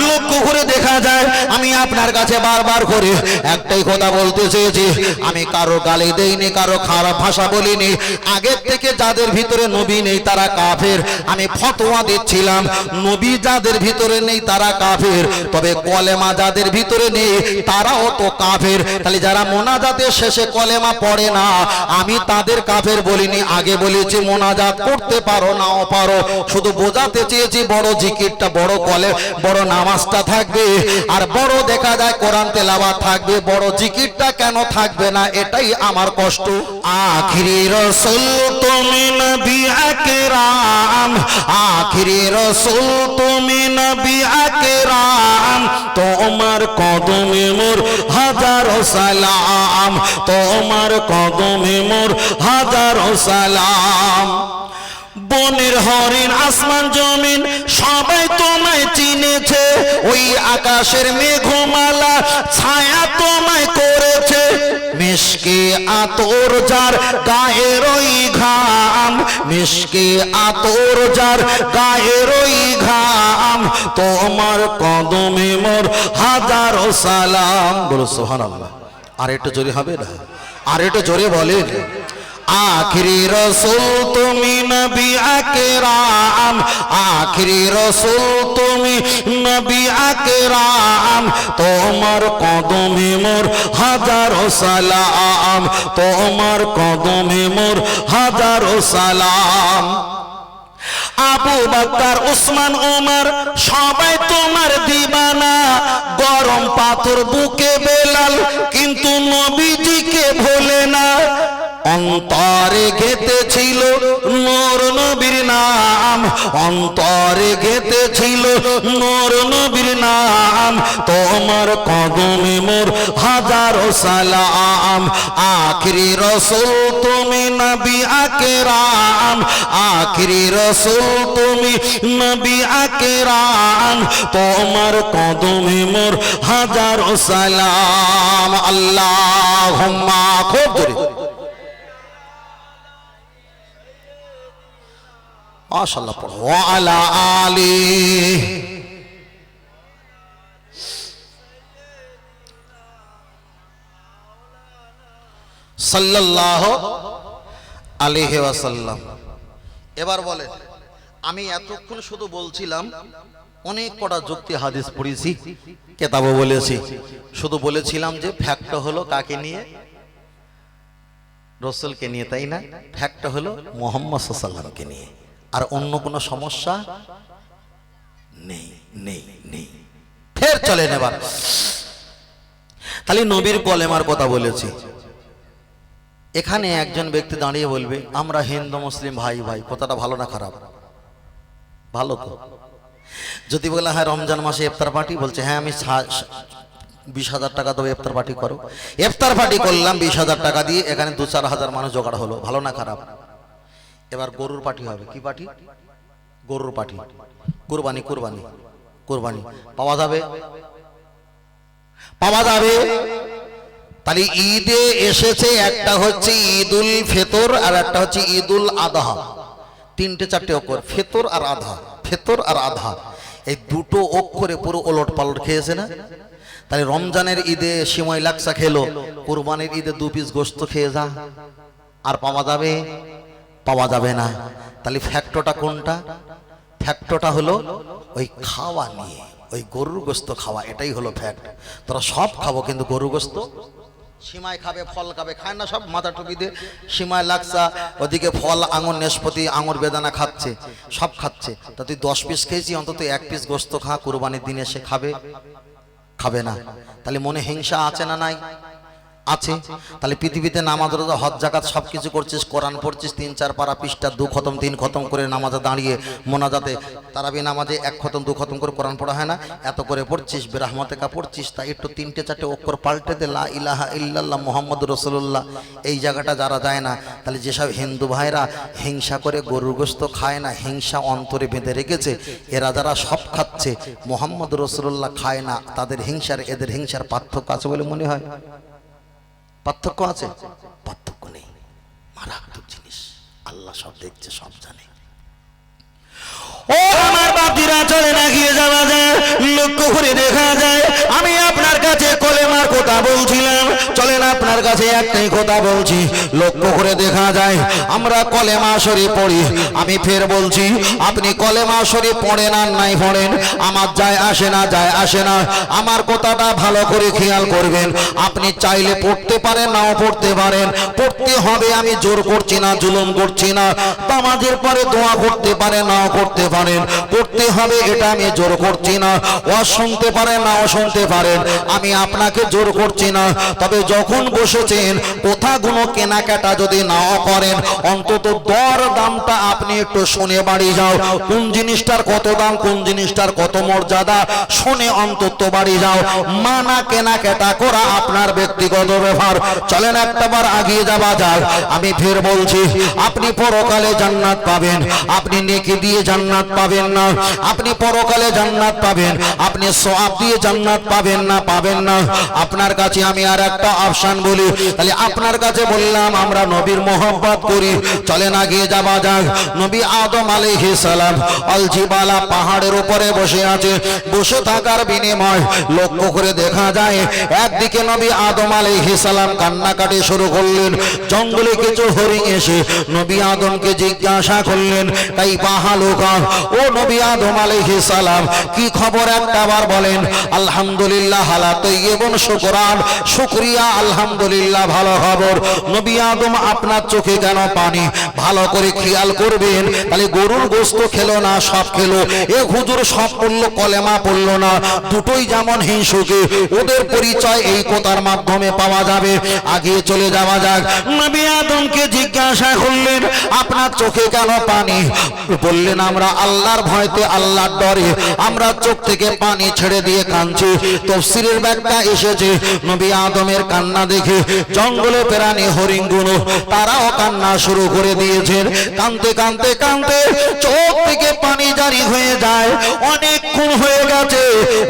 লক্ষ্য কুকুরে দেখা আমি আপনার কাছে বারবার করে একটাই কথা বলতে চেয়েছি। আমি কারও গালি দেইনি, কারও খারাপ ভাষা বলিনি। আগের থেকে যাদের ভিতরে নবী নেই তারা কাফের। আমি ফতোয়া দিচ্ছিলাম, নবী যাদের ভিতরে নেই তারা কাফের। তবে কলেমা যাদের ভিতরে নেই তারাও তো কাফের। তাহলে যারা মোনাজাতের শেষে কলেমা পড়ে না, আমি তাদের কাফের বলিনি, আগে বলেছি মোনাজাত করতে পারো, নাও পারো। শুধু বোঝাতে চেয়েছি, বড় জিকিরটা, বড় কলে, বড় নামাজটা থাকবে। আর বড় দেখা যায়, কোরআন তেলাওয়াত থাকবে, বড় জিকিরটা কেন থাকবে না, এটাই আমার কষ্ট। আখিরি রসুল তুমি নবী আকরাম, আখিরি রসুল তুমি নবী আকরাম, তোমার কদমে মোর হাজারো সালাম, তোমার কদমে মোর হাজারো সালাম। বনের হরিণ, আসমান, জমিন, সবাই তোমায় চিনেছে। ওই আকাশের মেঘমালা ছায়া তোমায় করেছে। মিশকে আতর যার গায়ের ওই ঘাম মিশকে আতর যার গায়ের ওই ঘাম। তোমার কদমে মোর হাজারো সালাম। বলো সোহান আল্লাহ আর একটু জোরে হবে না? আর একটু জোরে বলেন। আখরি রসুল তুমি নবী আকরাম। আখরি রসুল তুমি নবী আকরাম। তোমার কদমে মোর হাজারো সালাম। তোমার কদমে মোর হাজারো সালাম। আবু বাক্কার উসমান ওমর সবাই তোমার দিবানা। গরম পাথর বুকে বেলাল, কিন্তু নবীজিকে ভোলে না। অন্তরে গেতেছিল নূর নবীর নাম। অন্তরে গেতেছিল নূর নবীর নাম। তোমার কদমে মোর হাজারো সালাম। আখরি রসুল তুমি নবী আকরাম। আখরি রসুল তুমি নবী আকরাম। তোমার কদমে মোর হাজারো সালাম। আল্লাহ খুব জোরে। পড়ো। ওয়ালা আলী সাল্লাল্লাহ আলাইহি ওয়াসাল্লাম। এবার বলে, আমি এতক্ষণ শুধু বলছিলাম, অনেক কটা যুক্তি হাদিস পড়েছি, কেতাবও বলেছি। শুধু বলেছিলাম যে ফ্যাক্টটা হলো কাকে নিয়ে? রসুলকে নিয়ে, তাই না? ফ্যাক্টটা হলো মোহাম্মদ সাল্লামকে নিয়ে। আর অন্য কোনো সমস্যা? নেই নেই নেই। ফের চলে নেবার তাহলে নবীর কলেমার কথা বলেছি। এখানে একজন ব্যক্তি দাঁড়িয়ে বলবে, আমরা হিন্দু, মুসলিম, ভাই ভাই, কথাটা ভালো না খারাপ? ভালো তো। যদি বলে হ্যাঁ রমজান মাসে ইফতার পার্টি, বলছে হ্যাঁ আমি বিশ হাজার টাকা দেবো, ইফতার পার্টি করো। ইফতার পার্টি করলাম বিশ হাজার টাকা দিয়ে, এখানে দু চার হাজার মানুষ জোগাড় হলো, ভালো না খারাপ? এবার গরুর পার্টি হবে। কি পার্টি গরুর পার্টি কুরবানি কুরবানি কুরবানি। পাওয়া যাবে? পাওয়া যাবে। তাহলে ঈদে এসেছে, একটা হচ্ছে ঈদুল ফেতর আর একটা হচ্ছে ঈদুল আধা তিনটে চারটে অক্ষর, ফেতর আর আধা ফেতর আর আধা এই দুটো অক্ষরে পুরো ওলট পালট খেয়েছে না? তাহলে রমজানের ঈদে সিময় লাকসা খেলো, কুরবানির ঈদে দু পিস গোস্ত খেয়ে যা। আর পাওয়া যাবে? পাওয়া যাবে না। তাহলে ফ্যাক্টরটা কোনটা? ফ্যাক্টরটা হলো ওই খাওয়া নিয়ে, ওই গরুর গোস্ত খাওয়া, এটাই হলো ফ্যাক্ট তোরা সব খাব কিন্তু গরু গোস্ত? সীমায় খাবে, ফল খাবে, খায় না সব? মাথা টুপি দিয়ে সীমায় লাগসা, ওদিকে ফল, আঙুর নেশপতি আঙুর বেদানা খাচ্ছে, সব খাচ্ছে। তা তুই দশ পিস খেয়েছি, অন্তত এক পিস গোস্ত খা, কুরবানির দিনে সে খাবে। খাবে না। তাহলে মনে হিংসা আছে না নাই? আছে। তাহলে পৃথিবীতে নামাজ, রোজা, হজ জাকাত সব কিছু করছিস, কোরআন পড়ছিস, তিন চার পারা পৃষ্ঠা, দু খতম, তিন খতম করে নামাজে দাঁড়িয়ে মোনাজাতে তারাবি নামাজে এক খতম, দু খতম করে কোরআন পড়া হয় না? এত করে পড়ছিস, বেরাহমতেকা পড়ছিস তাই একটু তিনটে চারটে অক্ষর পাল্টে দে, লা ইলাহা ইল্লাল্লাহ মোহাম্মদ রসুল্লাহ এই জায়গাটা যারা যায় না, তাহলে যেসব হিন্দু ভাইরা হিংসা করে গরুর গোস্ত খায় না, হিংসা অন্তরে বেঁধে রেখেছে, এরা যারা সব খাচ্ছে মোহাম্মদ রসুল্লাহ খায় না, তাদের হিংসার, এদের হিংসার পার্থক্য আছে বলে মনে হয়। পার্থক্য আছে? পার্থক্য নেই। মারাত্মক জিনিস। আল্লাহ সব দেখছে, সব জানে। ও আমার বাপিরা চলে না গিয়ে যাওয়া যায়। লক্ষ্য করে দেখা যায় আমি আপনার কাছে কলেমার কথা বলছিলাম চলেন আপনার কাছে একটাই কথা বলছি, লক্ষ্য করে দেখা যায়, আমরা কলেমা শরীফ পড়ি। আমি ফের বলছি, আপনি কলেমা শরীফ পড়েন আর নাই পড়েন, আমার যায় আসে না, যায় আসে না। আমার কথাটা ভালো করে খেয়াল করবেন। আপনি চাইলে পড়তে পারেন, নাও পড়তে পারেন। পড়তে হবে, আমি জোর করছি না, জুলুম করছি না। তামাজের পরে দোয়া করতে পারে নাও করতে পারেন। পড়তে হবে, এটা আমি জোর করছি না। ও শুনতে পারেন, নাও শুনতে পারেন। আমি আপনাকে জোর করছি না। তবে যখন বসেছেন, কোথাগুলো কেনাকাটা যদি নাও করেন, অন্তত দর দামটা আপনি একটু শুনে বাড়ি যাও। কোন জিনিসটার কত দাম, কোন জিনিসটার কত মর্যাদা, শুনে অন্তত বাড়ি যাও। মানা কেনাকাটা করা আপনার ব্যক্তিগত ব্যাপার। চলেন একটাবার আগিয়ে যাওয়া যাক। আমি ফের বলছি, আপনি পরকালে জান্নাত পাবেন। আপনি নেকি দিয়ে জান্নাত পাবেন না। আপনি পরকালে জান্নাত পাবেন। আপনি সওয়াব দিয়ে জান্নাত পাবেন না পাবেন না। আপনার কাছে আমি আর একটা অপশন বলি। তাহলে আপনার কাছে বললাম, আমরা নবীর মোহাম্মত করি। চলেন আগিয়ে যাওয়া যাক। নবী আদম আলাইহিস সালাম আল জিবালা পাহাড়ের উপরে বসে আছে। বসে থাকার বিনিময় লক্ষ্য করে দেখা যায়, একদিকে নবী আদম আলাইহিস সালাম কান্নাকাটি শুরু করলেন, জঙ্গলে কিছু হরিণ এসে নবী আদমকে জিজ্ঞাসা করলেন তাই পাহালোকা ও নবী আদম আলাইহিস সালাম, কি খবর একটা আবার বলেন? আলহামদুলিল্লাহ, হালা তৈয়বন শুকরান, শুকরিয়া, আলহামদুলিল্লাহ। ভালো খবর। নবী আদম আপনার চোখে কেন পানি, ভালো করে খেয়াল করবেন। তাহলে গরুর গোস্ত খেলো না, সব খেলো। এ হুজুর সব পড়ল, কলেমা পড়ল না। দুটোই যেমন হিংসুকে, ওদের পরিচয় এই কথার মাধ্যমে পাওয়া যাবে। আগিয়ে চলে যাওয়া যাক। নবী আদমকে জিজ্ঞাসা করলেন, আপনার চোখে কেন পানি? বললেন, আমরা আল্লাহর ভয়তে আল্লাহর ডরে, আমরা চোখ থেকে পানি ছেড়ে দিয়ে কাঁদছি। তফসিরের ব্যাখ্যা এসেছে। নবী আদমের কান্না দেখে জঙ্গলে প্রাণী হরিণগুলো, তারাও কান্না শুরু করে দিয়েছেন। কানতে কানতে কানতে চোখ থেকে পানি জারি হয়ে যায়। অনেকক্ষণ হয়ে গেছে।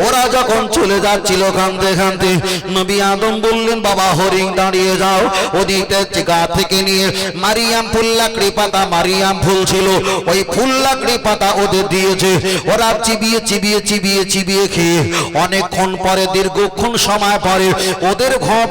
ওরা যখন চলে যাচ্ছিল কানতে কানতে নবী আদম বললেন, বাবা, হরিণ, দাঁড়িয়ে যাও। ওদিকটা গা থেকে নিয়ে মারিয়াম ফুল্লাকড়ি পাতা মারিয়াম ফুল ছিল। ওই ফুল্লাকড়ি পাতা ওদের দিয়েছে। ওরা চিবিয়ে চিবিয়ে চিবিয়ে চিবিয়ে খেয়ে অনেকক্ষণ পরে, দীর্ঘক্ষণ সময় পরে ওদের ঘর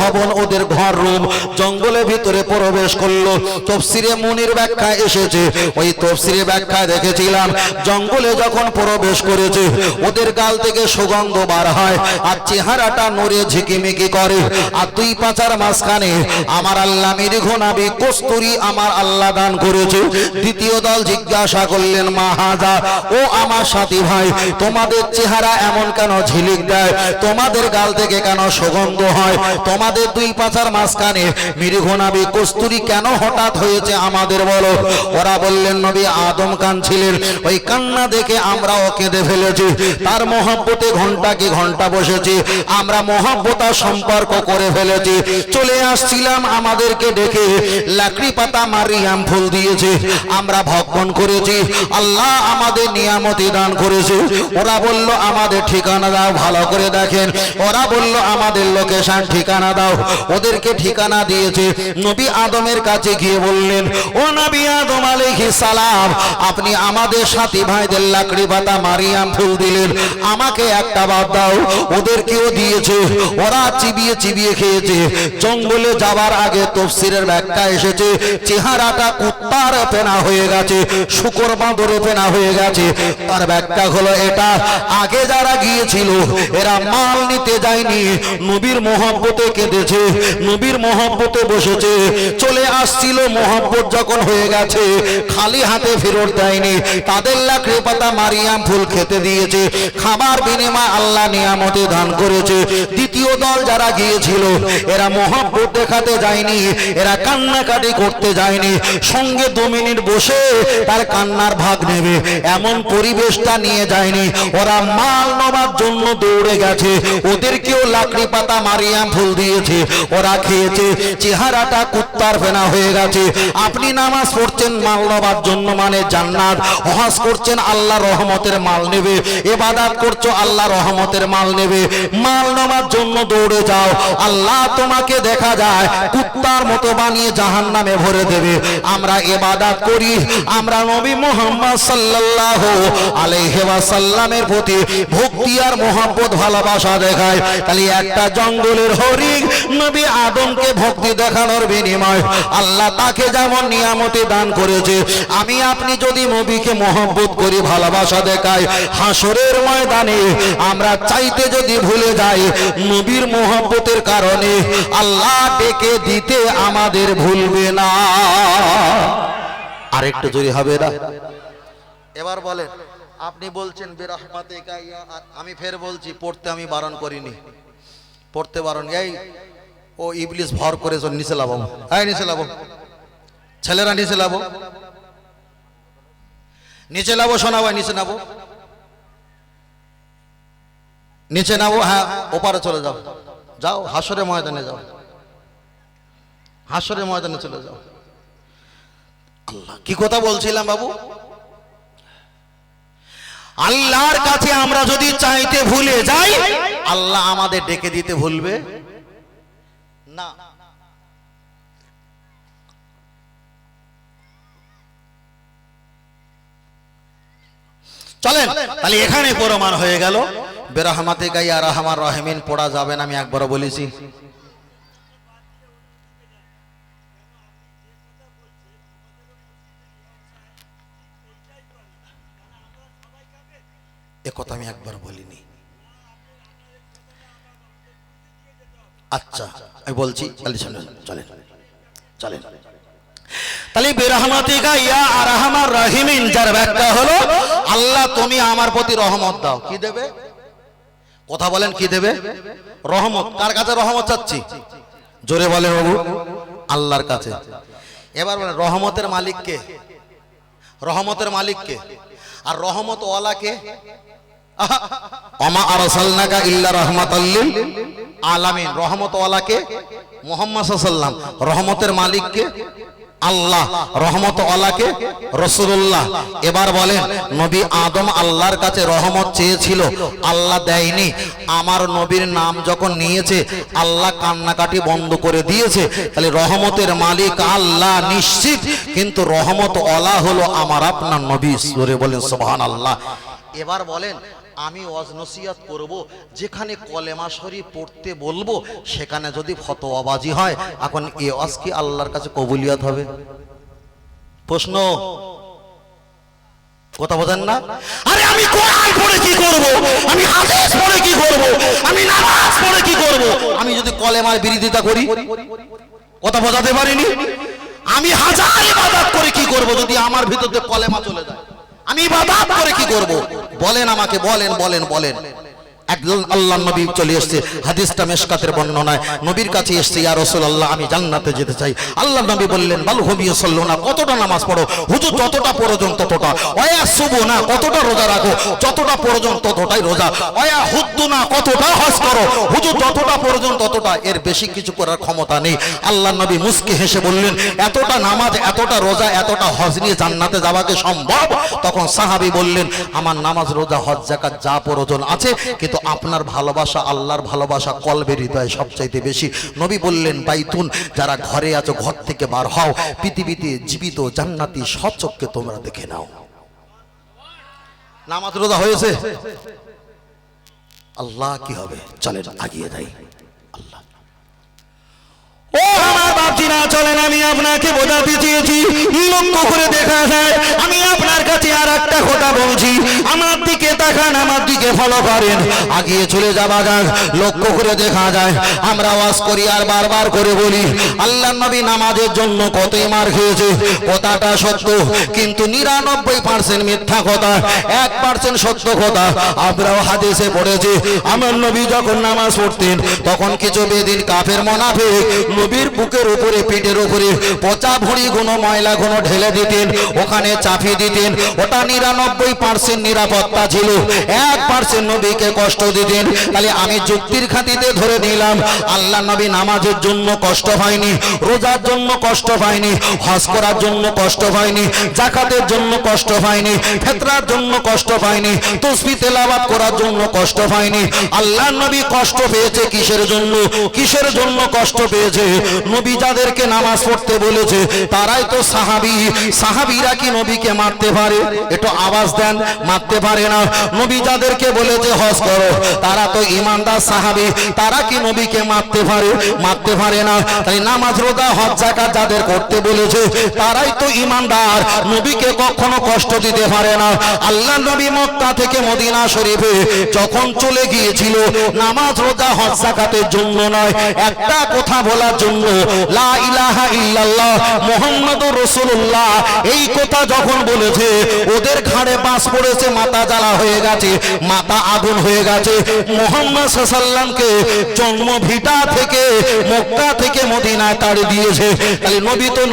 ভবন ওদের ঘর রুম জঙ্গলের ভিতরে প্রবেশ করল। তফসিরে মুনির ব্যাখ্যা এসেছে, ওই তফসিরে ব্যাখ্যা দেখেছিলাম, জঙ্গলে যখন প্রবেশ করেছে, ওদের গাল থেকে সুগন্ধ বার হয় আর চেহারাটা নড়ে ঝিকিমিকি করে। আর দুই পাঁচার মাঝখানে আমার আল্লাহ মিরিঘনাবি কস্তুরি আমার আল্লাহ দান করেছে। দ্বিতীয় দল জিজ্ঞাসা করলেন মাহাজা ও আমার সাথী ভাই, তোমাদের চেহারা এমন কেন ঝিলিক দেয়? তোমাদের গাল থেকে কেন সুগন্ধ হয়? তোমাদের দুই পাঁচার মাঝখানে মিরিঘনাবি কস্তুরি কেন হঠাৎ হয়েছে আমাদের বলো? ওরা বললেন, নবী আদম কান ছিলেন ওই কান্না দেখে আমরাও কেঁদে ফেলেছি। তার মহব্বতে ঘন্টাকে ঘণ্টা বসেছি। আমরা মহব্বতা সম্পর্ক করে ফেলেছি। চলে আসছিলাম আমাদেরকে ডেকে। লাকড়ি পাতা মারিয়াম ফুল দিয়েছে। আমরা ভক্ষণ করেছি। আল্লাহ আমাদের নিয়ামতি দান করেছে। ওরা বলল, আমাদের ঠিকানা দাও, ভালো করে দেখেন। ওরা বলল, আমাদের লোকেশন ঠিকানা দাও। ওদেরকে ঠিকানা দিয়েছে। নবী আদমের কাছে গিয়ে বললেন, ও নবী আদম আলাইহিস সালাম, আপনি আমাদের সাথী ভাইদের লাকড়ি পাতা মারিয়াম ফুল দিলেন। আমাকে একটা বাদ দাও, ওদেরকেও দিয়েছে। ওরা চিবিয়ে চিবিয়ে খেয়েছে। জঙ্গলে যাবার আগে তফসিরের ব্যাখ্যা এসেছে, চেহারাটা কুত্তার পেনা হয়ে গেছে, শুকর বাঁদরে পেনা হয়ে গেছে। তার ব্যাখ্যা হলো এটা, আগে যারা গিয়েছিল, এরা মাল নিতে যায়নি, নবীর মহব্বতে কেঁদেছে। নবীর মহব্বতে বসেছে। চলে আসছিল, মহব্বত যখন হয়ে গেছে, খালি হাতে ফেরত দেয়নি। তাদের লাকড়ি পাতা মারিয়াম ফুল খেতে দিয়েছে। খাবার বিনিময় আল্লাহ নিয়ামতে দান করেছে। দ্বিতীয় দল যারা গিয়েছিল, এরা মহব্বত দেখাতে যায়নি, এরা কান্নাকাটি করতে যায়নি। সঙ্গে দু মিনিট বসে তার কান্নার ভাগ নেবে। এমন পরিবেশটা নিয়ে যায়নি। ওরা মাল নেবার জন্য দৌড়ে গেছে। ওদেরকেও লাকড়ি পাতা মারিয়াম ফুল দিয়েছে। ওরা খেয়েছে, চেহারাটা কুত্তার ফেনা হয়ে গেছে। আপনি নামাজ পড়ছেন মাল জন্য মানে জান্নাত। হজ করছেন আল্লাহ রহমতের মাল নেবে। এবাদাত করছ, আল্লাহ রহমতের মাল নেবে। মাল নেবার জন্য দৌড়ে যাও। আল্লাহ তোমাকে দেখা যায়, কুত্তার মতো বানিয়ে জাহান নামে ভরে দেবে। আমরা এবাদাত করি, আমরা নবী মোহাম্মদ সাল্লাল্লাহু আলাইহি ওয়াসাল্লামের প্রতি ভক্তি আর মোহাম্মত ভালোবাসা দেখায় তাহলে একটা জঙ্গলের হরিণ নবী আদমকে ভক্তি দেখানোর বিনিময়। আল্লাহ তাকে যেমন নিয়ামতি দান করেছে, আমি আপনি যদি নবীকে মোহাম্মত করি, ভালোবাসা দেখাই, হাসরের ময়দানে আমরা চাইতে যদি ভুলে যাই, নবীর মোহাম্মতের কারণে আল্লাহ ডেকে দিতে আমাদের ভুলবে না। আরেকটু জোরে হবে না? এবার বলেন, আপনি বলছেন বেরহমাতে আমি ফের বলছি, পড়তে আমি বারণ করিনি। পড়তে বারণ এই ও ইবলিস ভর করে চল নিচে লাভ হ্যাঁ নিচে লাভ ছেলেরা নিচে লাভ নিচে লাভ শোনা ভাই, নিচে নাবো। নিচে নাবো হ্যাঁ ওপারে চলে যাও। যাও, হাসরে ময়দানে যাও। হাসরে ময়দানে চলে যাও। আল্লাহ, কি কথা বলছিলাম বাবু? আল্লাহর কাছে আমরা যদি চাইতে ভুলে যাই, আল্লাহ আমাদের ডেকে দিতে ভুলবে। না। চলেন তাহলে এখানে প্রমাণ হয়ে গেল। বেরহমাতে গাইয়া রহমান রহমিন পড়া যাবে না আমি একবারও বলেছি। এ কথা আমি একবার বলিনি। আচ্ছা আমি বলছি, তাহলে চলেন চলেন চলেন। তাহলে বেরহমাতে গাইয়া আর রহমান রহিমিন, যার ব্যাখ্যা হলো, আল্লাহ তুমি আমার প্রতি রহমত দাও। কি দেবে? কথা বলেন, কি দেবে? রহমত। কার কাছে রহমত জোরে বাবু, আল্লাহর কাছে। এবার বলেন, রহমতের মালিককে রহমতের মালিককে আর রহমত ওয়ালাকে অমা আরসালনাকা আলামিন রহমত ওয়ালাকে মুহাম্মদ সাল্লাম রহমতের মালিককে, আল্লাহ রহমত আল্লাহকে রসুল্লাহ এবার বলেন, নবী আদম আল্লাহর কাছে রহমত চেয়েছিল, আল্লাহ দেয়নি। আমার নবীর নাম যখন নিয়েছে, আল্লাহ কান্নাকাটি বন্ধ করে দিয়েছে। তাহলে রহমতের মালিক আল্লাহ নিশ্চিত, কিন্তু রহমত অলা হলো আমার আপনার নবী। সুরে বলেন সোহান আল্লাহ এবার বলেন আমি ওয়াজ নসিয়াত করব, যেখানে কলেমা শরীফ পড়তে বলব, সেখানে যদি ফতোয়াবাজি হয়, এখন এ ওয়াজ কি আল্লাহর কাছে কবুলিয়াত হবে? প্রশ্ন। কথা বোঝেন না? আরে আমি কোরআন পড়ে কি করব? আমি হাদিস পড়ে কি করব? আমি নামাজ পড়ে কি করব? আমি যদি কলেমার বিরোধিতা করি, কথা বোঝাতে পারিনি? আমি হাজার ইবাদত করে কি করব যদি আমার ভিতর কলেমা চলে যায়? আমি ইবাদত করে কি করব? বলেন আমাকে বলেন বলেন বলেন। একজন আল্লাহ নবী চলে এসেছে। হাদিসটা মেশকাতের বর্ণনায়। নবীর কাছে এসেছে, ইয়া আমি জান্নাতে যেতে চাই। আল্লাহ নবী বললেন কতটা নামাজ পড়ো? হুজুর, যতটা ততটা। কতটা রোজা রাখো? যতটা ততটাই রোজা। কতটা হজ করো? হুজুর, যতটা ততটা। এর বেশি কিছু করার ক্ষমতা নেই। আল্লাহ নবী মুস্কি হেসে বললেন, এতটা নামাজ, এতটা রোজা, এতটা হজ নিয়ে জান্নাতে যাওয়াকে সম্ভব? তখন সাহাবী বললেন, আমার নামাজ, রোজা, হজ জাকাত যা প্রয়োজন আছে, কিন্তু আপনার ভালোবাসা, আল্লাহর ভালোবাসা কলবের হৃদয় সবচাইতে বেশি। নবী বললেন, বাইতুন, যারা ঘরে আছো, ঘর থেকে বার হও। পৃথিবীতে জীবিত, জান্নাতি সচককে তোমরা দেখে নাও। নামাজ রোজা হয়েছে? আল্লাহ কি হবে? চলেন আগিয়ে যাই আল্লাহ ও আমার বাপজিরা চলেন, আমি আপনাকে বোঝাতে চেয়েছি। লক্ষ্য করে দেখা যায়? আমি আপনার কাছে আর একটা কথা বলছি। আমার দিকে তাকান, আমার দিকে ফলো করেন। আগিয়ে চলে যাওয়া যাক, লক্ষ্য করে দেখা যায়। আমরা ওয়াজ করি আর বারবার করে বলি, আল্লাহ নবী নামাজের জন্য কতই মার খেয়েছে? কথাটা সত্য, কিন্তু নিরানব্বই পার্সেন্ট মিথ্যা কথা, এক পার্সেন্ট সত্য কথা। আমরাও হাদিসে পড়েছি, আমার নবী যখন নামাজ পড়তেন, তখন কিছু বেদিন কাফের মনাফে নবীর বুকের উপরে পিঠের উপরে পচা ভুঁড়ি কোনো ময়লা কোনো ঢেলে দিতেন, ওখানে চাপিয়ে দিতেন। ওটা নিরানব্বই পার্সেন্ট নিরাপত্তা ছিল। এক পার্সেন্ট নবীকে কষ্ট দিতেন। তাহলে আমি যুক্তির খাতিতে ধরে নিলাম, আল্লাহ নবী নামাজের জন্য কষ্ট হয়নি রোজার জন্য কষ্ট হয়নি হজ করার জন্য কষ্ট হয়নি জাকাতের জন্য কষ্ট হয়নি ফেতরার জন্য কষ্ট হয়নি তসবি তেলাওয়াত করার জন্য কষ্ট হয়নি আল্লাহ নবী কষ্ট পেয়েছে কিসের জন্য? কিসের জন্য কষ্ট পেয়েছে? নবী যাদেরকে নামাজ পড়তে বলেছে, তারাই তো সাহাবি। সাহাবিরা কি নবীকে মারতে পারে? একটু আওয়াজ দেন, মারতে পারে না। নবী যাদেরকে বলেছে, হজ করো। তারা তো ইমানদার সাহাবি, তারা কি নবীকে মারতে পারে? মারতে পারে না। তাই নামাজ রোজা, হজ জাকাত যাদের করতে বলেছে, তারাই তো ইমানদার। নবীকে কখনো কষ্ট দিতে পারে না। আল্লাহ নবী মক্কা থেকে মদিনা শরীফে যখন চলে গিয়েছিল, নামাজ রোজা, হজ জাকাতের জন্য নয়, একটা কথা বলার জন্য, লা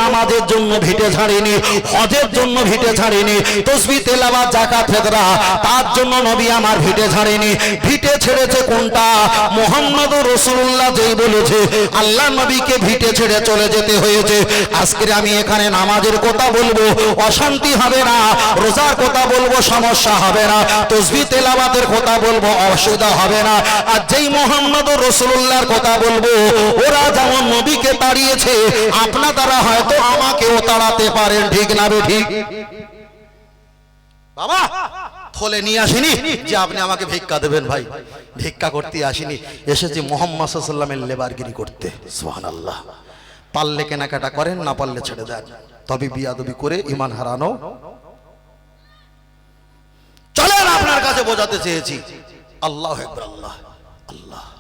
নামাজের জন্য ভিটে ছাড়েনি, হজের জন্য ভিটে ছাড়েনি, তসবি তেলাবাদ জাকাত ফেদরা তার জন্য নবী আমার ভিটে ছাড়েনি। ভিটে ছেড়েছে কোনটা? মোহাম্মদ রসুল্লাহ যেই বলেছে, আল্লাহ নবীকে ভিটে ছেড়ে চলে যেতে হয়েছে। আজকে আমি এখানে নামাজের কথা বলব, অশান্তি হবে না, রোজার কথা বলব, সমস্যা হবে না, তসবি তেলাবাতের কথা বলব, অসুবিধা হবে না। আর যেই মোহাম্মদ রসুল্লাহর কথা বলব, ওরা যেমন নবীকে তাড়িয়েছে, আপনা তারা হয়তো আমাকেও তাড়াতে পারেন, ঠিক না বে ঠিক? বাবা, থলে নিয়ে আসিনি যে আপনি আমাকে ভিক্ষা দেবেন ভাই। ভিক্ষা করতে আসিনি, এসেছি মোহাম্মদ সাল্লামের লেবারগিরি করতে। সোহান আল্লাহ পারলে কেনাকাটা করেন, না পারলে ছেড়ে দেন। তবে বিয়াদবি করে ইমান হারানো। চলেন আপনার কাছে বোঝাতে চেয়েছি। আল্লাহ আল্লাহ আল্লাহ।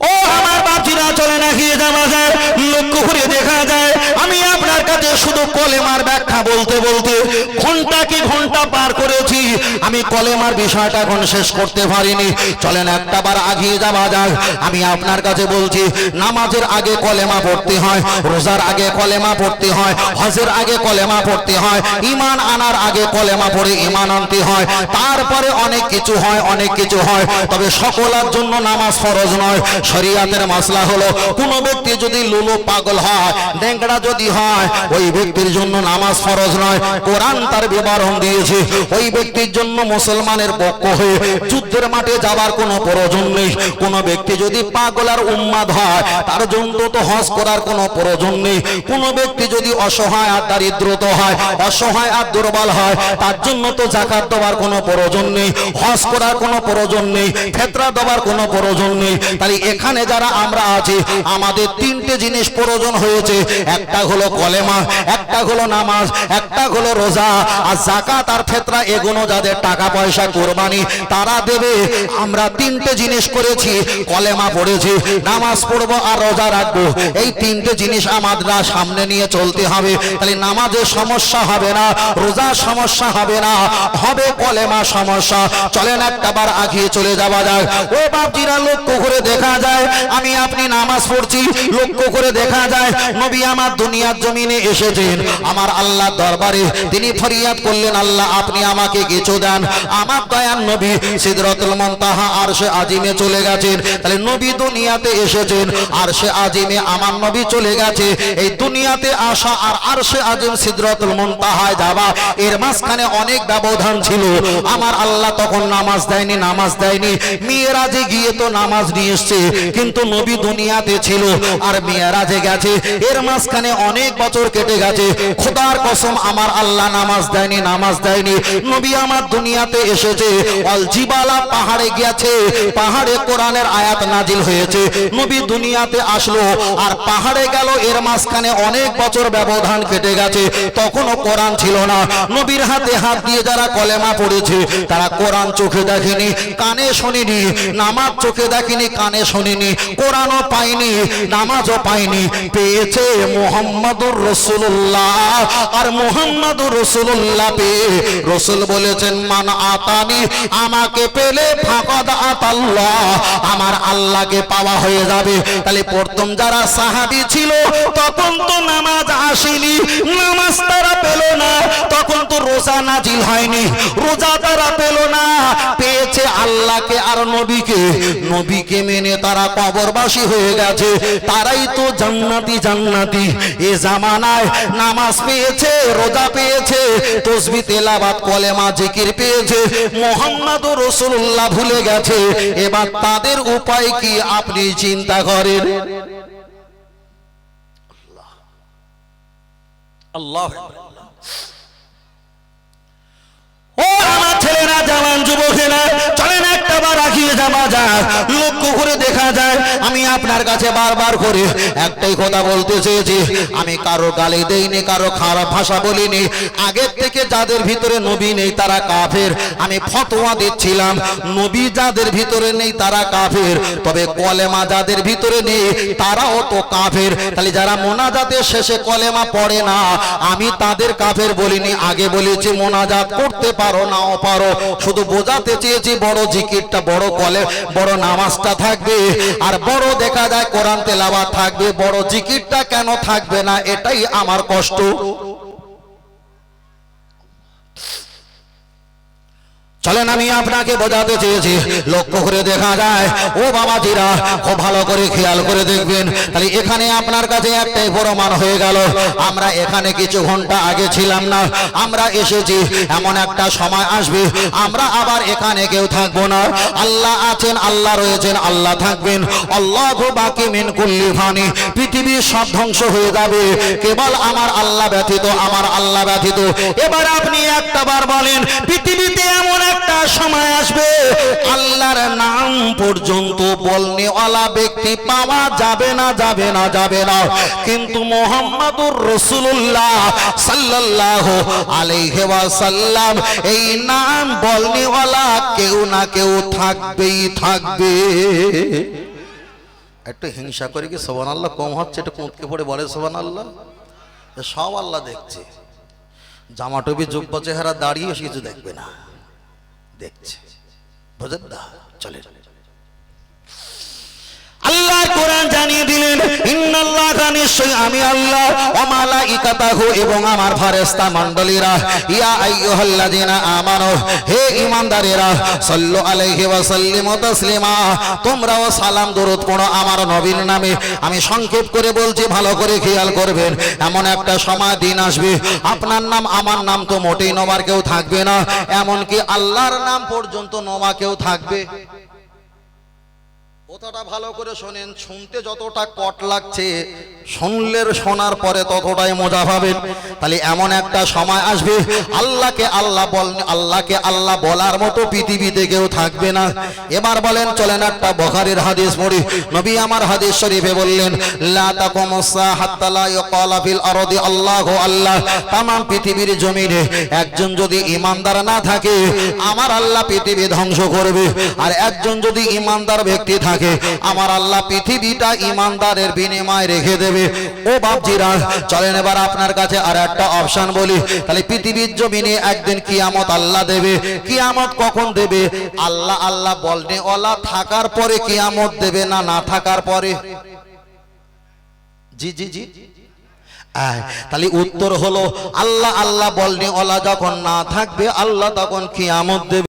ও আমার বাপজিরা চলে না, গিয়ে যাওয়া যায় লক্ষ্য করে দেখা যায়। আমি আপনার কাছে শুধু কলেমার ব্যাখ্যা বলতে বলতে ঘণ্টা কি ঘণ্টা পার করেছি, আমি কলেমার বিষয়টা এখন শেষ করতে পারিনি। চলেন একটা বার আগিয়ে যাওয়া যাক। আমি আপনার কাছে বলছি, নামাজের আগে কলেমা পড়তে হয়, রোজার আগে কলেমা পড়তে হয়, হজের আগে কলেমা পড়তে হয় ইমান আনার আগে কলেমা পড়ে ইমান আনতে হয়। তারপরে অনেক কিছু হয়, অনেক কিছু হয়, তবে সকলের জন্য নামাজ ফরজ নয়। শরিয়াতের মাসলা হলো, কোন ব্যক্তি যদি লুলু পাগল হয় ডেঙ্গড়া যদি হয়, ওই ব্যক্তির জন্য নামাজ ফরজ নয়, কোরআন তার বিবরণ দিয়েছে। ওই ব্যক্তির জন্য মুসলমানের পক্ষ হয়ে যুদ্ধের মাঠে যাবার কোনো প্রয়োজন নেই। কোন ব্যক্তি যদি পাগল আর উন্মাদ হয়, তার জন্য তো হজ করার কোনো প্রয়োজন নেই। কোন ব্যক্তি যদি অসহায় আর দারিদ্রত হয়, অসহায় আর দুর্বল হয়, তার জন্য তো জাকাত দেওয়ার কোনো প্রয়োজন নেই, হজ করার কোনো প্রয়োজন নেই, ফেতরা দেওয়ার কোনো প্রয়োজন নেই। তাই এখানে যারা আমরা আছি, আমাদের তিনটে জিনিস প্রয়োজন হয়েছে। একটা হলো কলেমা, একটা হলো নামাজ, একটা হলো রোজা। আর জাকাত আর ফেতরা এগুলো যাদের টাকা পয়সা, কোরবানি, তারা দেবে। আমরা তিনটে জিনিস করেছি, কলেমা পড়েছি, নামাজ পড়ব আর রোজা রাখব। এই তিনটে জিনিস আমাদের সামনে নিয়ে চলতে হবে। তাহলে নামাজের সমস্যা হবে না, রোজার সমস্যা হবে না, হবে কলেমা সমস্যা। চলেন একটা বার আগিয়ে চলে যাওয়া যায় ও বাপজিরা, লক্ষ্য করে দেখা যায় আমি আপনি নামাজ পড়ছি, লক্ষ্য করে দেখা যায় নবী আমার দুনিয়ার জমিনে এসেছেন। আমার আল্লাহ দরবারে তিনি ফরিয়াদ করলেন, আল্লাহ আপনি আমাকে কিছু দেন। আমার দয়ান নবী সিদরতুল মন্তাহা আর সে আজিমে চলে গেছেন। তাহলে নবী দুনিয়াতে এসেছেন আর সে আজিমে আমার নবী চলে গেছে। এই দুনিয়াতে আসা আর আর সে আজিম সিদরতুল মন্তাহায় যাওয়া, এর মাঝখানে অনেক ব্যবধান ছিল। আমার আল্লাহ তখন নামাজ দেয়নি নামাজ দেয়নি। মেয়েরাজে গিয়ে তো নামাজ নিয়ে এসছে কিন্তু নবী দুনিয়াতে ছিল আর মেয়েরাজে গেছে। এর মাঝখানে অনেক বছর কেটে গেছে। খোদার কসম, আমার আল্লাহ নামাজ দেয়নি নামাজ দেয়নি। নবী আমার দুনিয়াতে এসেছে। অল জিবালা পাহাড়ে গেছে পাহাড়ে কোরআনের আয়াত নাজিল হয়েছে। নবী দুনিয়াতে আসলো আর পাহাড়ে গেল। এর মাঝখানে অনেক বছর ব্যবধান কেটে গেছে। তখনও কোরআন ছিল না। নবীর হাতে হাত দিয়ে যারা কলেমা পড়েছে, তারা কোরআন চোখে দেখেনি, কানে শুনিনি, নামাজ চোখে দেখেনি, কানে শোনেনি কোরআনও পায়নি নামাজও পায়নি পেয়েছে মোহাম্মদুর রসুল্লাহ আর মোহাম্মদুর রসুল্লাহ পেয়ে রসুল বলেছেন, মান আতানি, আমাকে পেলে ফাঁকদ আতাল্লাহ, আমার আল্লাহকে পাওয়া হয়ে যাবে। তাহলে প্রথম যারা সাহাবি ছিল, তখন তো নামাজ আসেনি, নামাজ তারা পেল না, তখন তো রোজা নাজিল হয়নি, রোজা তারা পেল না, পেয়েছে আল্লাহকে আর নবীকে। নবীকে মেনে তারা কবরবাসী হয়ে গেছে, তারাই তো জান্নাতি জান্নাতি। এ জামানায় নামাজ পেয়েছে, রোজা পেয়েছে, তসবি তেলাবাত কলেমা, জিকির পেয়েছে মোহাম্মদ রসুল্লাহ ভুলে গেছে। এবার তাদের উপায় কি আপনি চিন্তা করেন? ও আমার ছেলেরা, জওয়ান যুবকেরা, চলেন একটা বার আগিয়ে যাওয়া যাক লক্ষ্য করে দেখা যায়। আমি আপনার কাছে বারবার করে একটাই কথা বলতে চেয়েছি। আমি কারও গালি দেইনি, কারও খারাপ ভাষা বলিনি। আগের থেকে যাদের ভিতরে নবী নেই, তারা কাফের। আমি ফতোয়া দিচ্ছিলাম, নবী যাদের ভিতরে নেই, তারা কাফের। তবে কলেমা যাদের ভিতরে নেই, তারাও তো কাফের। তাহলে যারা মোনাজাতের শেষে কলেমা পড়ে না, আমি তাদের কাফের বলিনি। আগে বলেছি, মোনাজাত করতে পারো, নাও পারো। শুধু বোঝাতে চেয়েছি, বড় জিকিরটা বড় কলে বড় নামাজটা থাকবে, আর বড় দেখা যায় কোরআন তেলাওয়াত থাকবে, বড় জিকিরটা কেন থাকবে না, এটাই আমার কষ্ট। চলেন, আমি আপনাকে বোঝাতে চেয়েছি। লক্ষ্য করে দেখা যায়, ও বাবাজিরা, খুব ভালো করে খেয়াল করে দেখবেন। তাহলে এখানে আপনার কাছে একটাই প্রমাণ হয়ে গেল। আমরা এখানে কিছু ঘণ্টা আগে ছিলাম না। আমরা এসেছি, এমন একটা সময় আসবে। আমরা আবার এখানে কেউ থাকব না। আল্লাহ আছেন, আল্লাহ রয়েছেন, আল্লাহ থাকবেন। আল্লাহ বাকি মিন কুল্লি ফানি। পৃথিবীর সব ধ্বংস হয়ে যাবে। কেবল আমার আল্লাহ ব্যথিত আমার আল্লাহ ব্যথিত এবার আপনি একটা বার বলেন, পৃথিবীতে এমন একটা সময় আসবে আল্লাহর নাম পর্যন্ত বলনেওয়ালা ব্যক্তি পাওয়া যাবে না যাবে না যাবে না। কিন্তু মোহাম্মদুর রসুল্লাহ সাল্লাল্লাহু আলাইহি ওয়াসাল্লাম এই নাম বলনেওয়ালা কেউ না কেউ থাকবেই থাকবে। একটু হিংসা করে কি সোবান আল্লাহ কম হচ্ছে? একটু কুঁতকে পড়ে বলে সোবান আল্লাহ সব আল্লাহ দেখছে। জামা টুপি যুব্য চেহারা দাঁড়িয়ে কিছু দেখবে না। দেখছে। বুঝেন না চলে আল্লাহ কোরআন জানিয়ে দিলেন ইন্নাল্লাহ নিশ্চয় আমি আল্লাহ ওয়া মালাইকাতাহু এবং আমার ফেরেশতা মণ্ডলীরা। ইয়া আইয়ুহাল্লাযিনা আমানু, হে ঈমানদারেরা, সাল্লু আলাইহি ওয়া সাল্লিমু তাসলিমা, তোমরাও সালাম, দরুদ পড়ো আমার নবীর নামে। আমি সংক্ষেপ করে বলছি, ভালো করে খেয়াল করবেন। এমন একটা সময়, দিন আসবে। আপনার নাম, আমার নাম তো মোটেই নবার কেউ থাকবে না। এমনকি আল্লাহর নাম পর্যন্ত নবা কেউ থাকবে। কথাটা ভালো করে শোনেন, শুনতে যতটা কট লাগছে, শুনলে শোনার পরে ততটাই মজা পাবেন। তাহলে এমন একটা সময় আসবে, আল্লাহকে আল্লাহ বল, আল্লাহকে আল্লাহ বলার মতো পৃথিবীতে কেউ থাকবে না। এবার বলেন, চলেন একটা বখারির হাদিস পড়ি। নবী আমার হাদিস শরীফে বললেন, লা তাকুমুসা হাত্তা লা ইউকালা ফিল আরদি, আল্লাহু আল্লাহ। তাম পৃথিবীর জমিনে একজন যদি ইমানদার না থাকে, আমার আল্লাহ পৃথিবী ধ্বংস করবে। আর একজন যদি ইমানদার ব্যক্তি থাকে আমার আল্লাহ পৃথিবীটা ইমানদারের বিনিময় রেখে দেবে। ও বাপজিরা, চলেন এবার আপনার কাছে আর একটা অপশন বলি। তাহলে পৃথিবীর জমিনে একদিন কিয়ামত আল্লাহ দেবে। কিয়ামত কখন দেবে? আল্লাহ আল্লাহ বলনে ওলা থাকার পরে কিয়ামত দেবে না না থাকার পরে? জি জি জি। তাহলে উত্তর হলো, আল্লাহ আল্লাহ বলনি ওলা যখন না থাকবে, আল্লাহ তখন কিয়ামত দেবে।